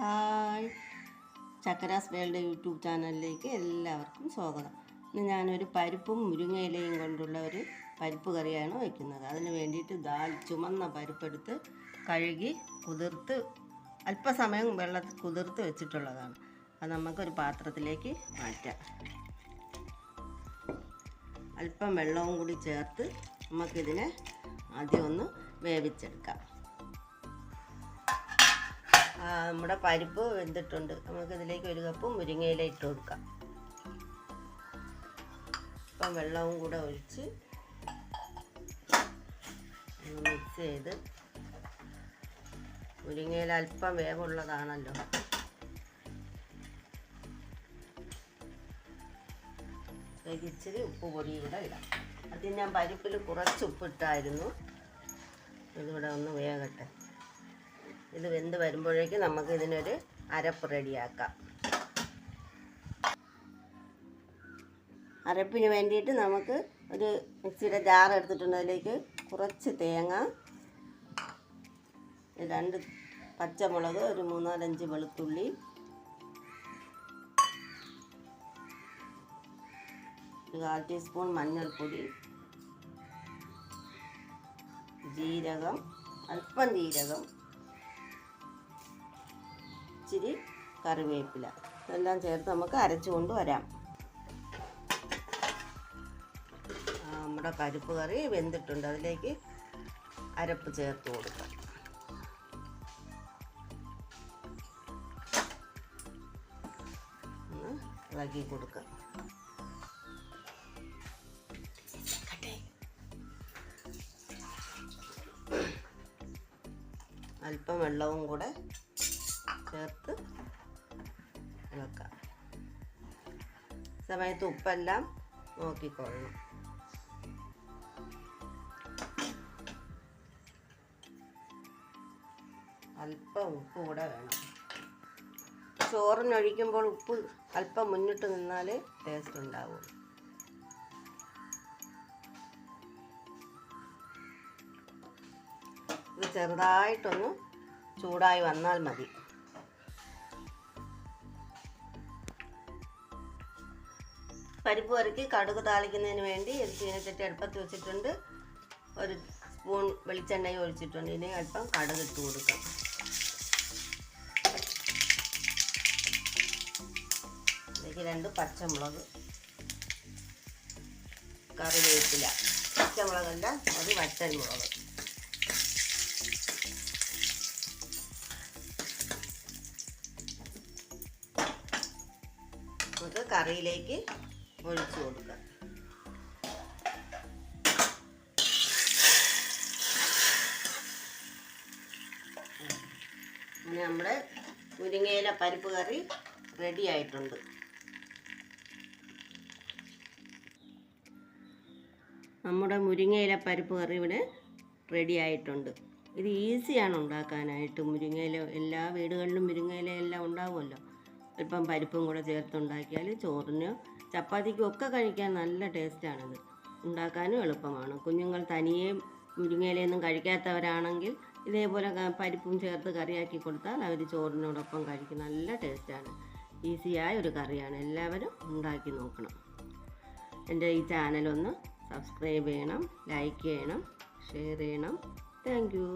Hi. ചക്കരാസ് world YouTube ചാനലിലേക്ക് എല്ലാവർക്കും സ്വാഗതം. ഇന്ന് ഞാനൊരു പരിപ്പും മുരിങ്ങയിലയും കൊണ്ടുള്ള ഒരു പരിപ്പ് കറിയാണ് വയ്ക്കുന്നത്. അതിന് വേണ്ടിയിട്ട് ദാൽ ചുമന്ന പരിപ്പെടുത്ത് കഴുകി കുതിർത്ത് അല്പസമയം വെള്ളത്തിൽ കുതിർത്ത് വെച്ചിട്ടുള്ളതാണ്. അത് നമുക്കൊരു പാത്രത്തിലേക്ക് മാറ്റാം. അല്പം വെള്ളവും കൂടി ചേർത്ത് നമുക്കിതിനെ ആദ്യം ഒന്ന് വേവിച്ചെടുക്കാം. നമ്മുടെ പരിപ്പ് വെന്തിട്ടുണ്ട്. നമുക്കിതിലേക്ക് ഒരു കപ്പ് മുരിങ്ങയില ഇട്ട് കൊടുക്കാം. അപ്പം വെള്ളവും കൂടെ ഒഴിച്ച് മിക്സ് ചെയ്ത് മുരിങ്ങയില അല്പം വേവുള്ളതാണല്ലോ. ഇച്ചിരി ഉപ്പ് പൊടി കൂടെ ഇടാം. അത് ഞാൻ പരിപ്പിൽ കുറച്ച് ഉപ്പിട്ടായിരുന്നു. ഇതിവിടെ ഒന്ന് വേകട്ടെ. ഇത് വെന്ത് വരുമ്പോഴേക്കും നമുക്ക് ഇതിനൊരു അരപ്പ് റെഡിയാക്കാം. അരപ്പിന് വേണ്ടിയിട്ട് നമുക്ക് ഒരു മിക്സിയുടെ ജാർ എടുത്തിട്ടുണ്ട്. അതിലേക്ക് കുറച്ച് തേങ്ങ രണ്ട് പച്ചമുളക് ഒരു മൂന്നാലഞ്ച് വെളുത്തുള്ളി ഒരു കാൽ ടീസ്പൂൺ മഞ്ഞൾപ്പൊടി ജീരകം അല്പം ജീരകം ഇച്ചിരി കറിവേപ്പില. ഇതെല്ലാം ചേർത്ത് നമുക്ക് അരച്ചുകൊണ്ട് വരാം. നമ്മുടെ പരിപ്പ് കറി വെന്തിട്ടുണ്ട്. അതിലേക്ക് അരപ്പ് ചേർത്ത് കൊടുക്കാം. ഇളക്കി കൊടുക്കാം. അല്പം വെള്ളവും കൂടെ ചേർത്ത് ഇളക്കാം. സമയത്ത് ഉപ്പെല്ലാം നോക്കിക്കൊള്ളണം. അല്പം ഉപ്പ് കൂടെ വേണം. ചോറിനൊഴിക്കുമ്പോൾ ഉപ്പ് അല്പം മുന്നിട്ട് നിന്നാലേ ടേസ്റ്റ് ഉണ്ടാവും. ഇത് ചെറുതായിട്ടൊന്ന് ചൂടായി വന്നാൽ മതി. പരിപ്പ് വറുക്കി കടുക് താളിക്കുന്നതിന് വേണ്ടി ഒരു ചീനച്ചട്ടി അടുപ്പത്ത് വെച്ചിട്ടുണ്ട്. ഒരു സ്പൂൺ വെളിച്ചെണ്ണയും ഒഴിച്ചിട്ടുണ്ട്. ഇനി അല്പം കടുക് ഇട്ട് കൊടുക്കാം. ഇതിലേക്ക് രണ്ട് പച്ചമുളക് കറിവേപ്പില പച്ചമുളകല്ല ഒരു വറ്റൽമുളക്. കറിയിലേക്ക് ഒഴിച്ചു കൊടുക്കുക ഇനി നമ്മുടെ മുരിങ്ങയില പരിപ്പ് കറി റെഡി ആയിട്ടുണ്ട്. നമ്മുടെ മുരിങ്ങയില പരിപ്പ് കറി ഇവിടെ റെഡി ആയിട്ടുണ്ട്. ഇത് ഈസിയാണ് ഉണ്ടാക്കാനായിട്ട്. മുരിങ്ങയില എല്ലാ വീടുകളിലും മുരിങ്ങയില എല്ലാം ഉണ്ടാവുമല്ലോ. അല്പം പരിപ്പും കൂടെ ചേർത്തുണ്ടാക്കിയാൽ ചോറിന് ചപ്പാത്തിക്കും ഒക്കെ കഴിക്കാൻ നല്ല ടേസ്റ്റാണിത്. ഉണ്ടാക്കാനും എളുപ്പമാണ്. കുഞ്ഞുങ്ങൾ തനിയെ മുരിങ്ങയിലൊന്നും കഴിക്കാത്തവരാണെങ്കിൽ ഇതേപോലെ പരിപ്പും ചേർത്ത് കറിയാക്കി കൊടുത്താൽ അവർ ചോറിനോടൊപ്പം കഴിക്കും. നല്ല ടേസ്റ്റാണ്. ഈസിയായ ഒരു കറിയാണ്. എല്ലാവരും ഉണ്ടാക്കി നോക്കണം. എന്റെ ഈ ചാനലൊന്ന് സബ്സ്ക്രൈബ് ചെയ്യണം ലൈക്ക് ചെയ്യണം ഷെയർ ചെയ്യണം. താങ്ക്